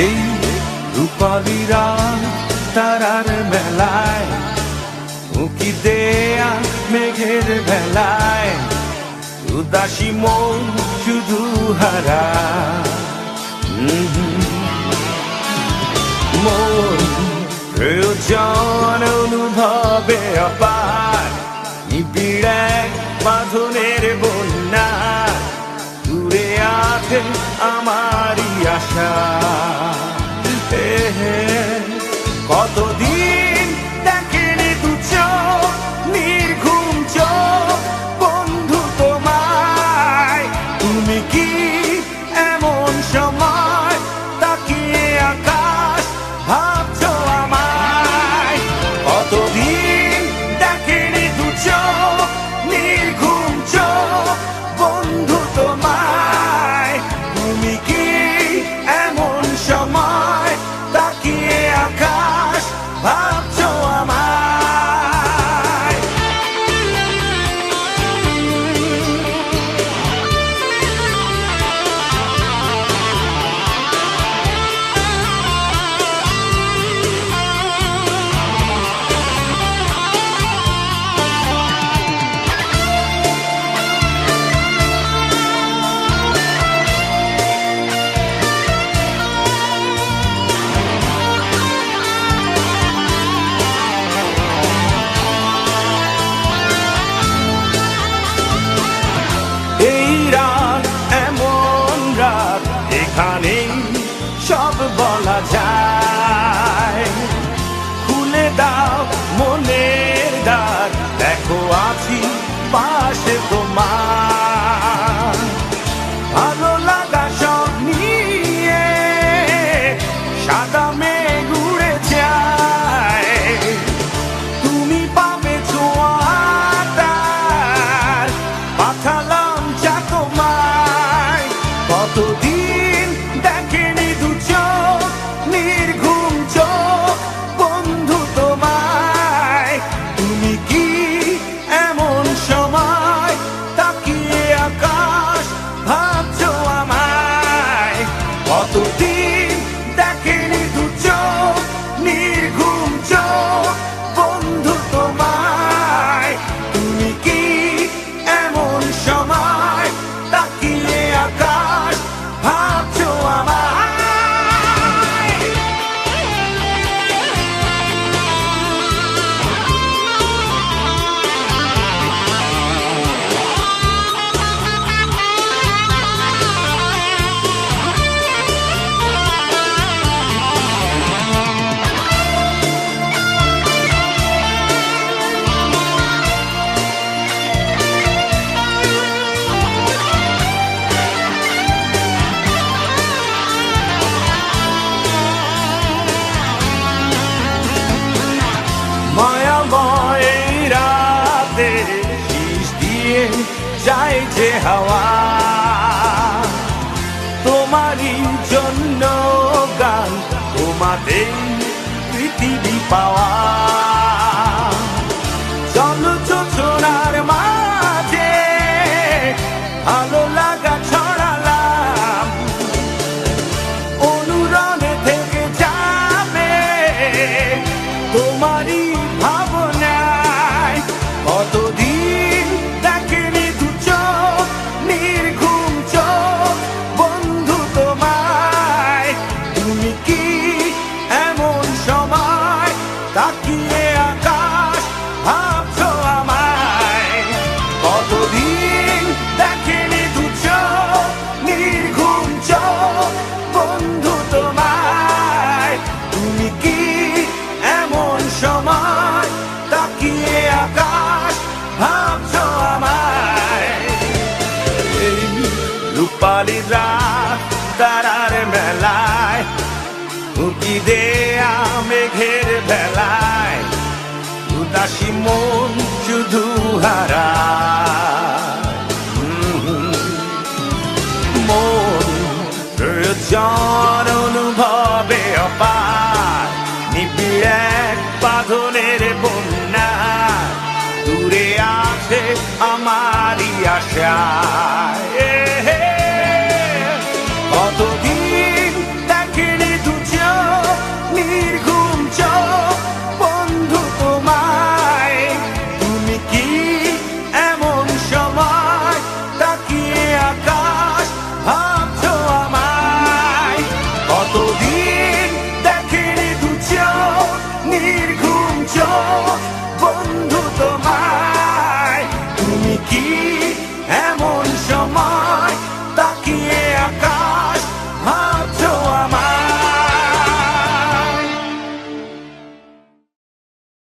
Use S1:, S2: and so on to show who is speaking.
S1: এই রূপালীরা তারার মেলায়, উকি দেয়া মেঘের বেলায় উদাসী মন শুধু হারা মন প্রয়োজন অনুভবে অপার, নিবিড় বাঁধনের বন্যা। দূরে আছে আমারই yaşa. বলা যায়। খুলে দাও মনের দাগ। দেখো আছি পাশে তোমারই জন্য গান তোমাদের পৃথিবী পাওয়া। চলো যোজনার মাঝে ভালো লাগা ছড়ালাম। অনুরণে থেকে যাবে তোমারই ভাবনায় কতদিন তাকিয়ে আকাশ, ভাবছ আমায়? কতদিন দেখেনি দু চোখ নির্ঘুম বন্ধু তোমায়। তুমি কি এমন সময় তাকিয়ে আকাশ, ভাবছ আমায়? রূপালি রাত, তারার মেলায় দেয়া মেঘের বেলায় উদাসী মন শুধু হারা মন প্রয়োজন অনুভবে অপার, নিবিড় এক বাঁধনের বন্যা। দূরে আছে আমারই আশা এমন সময়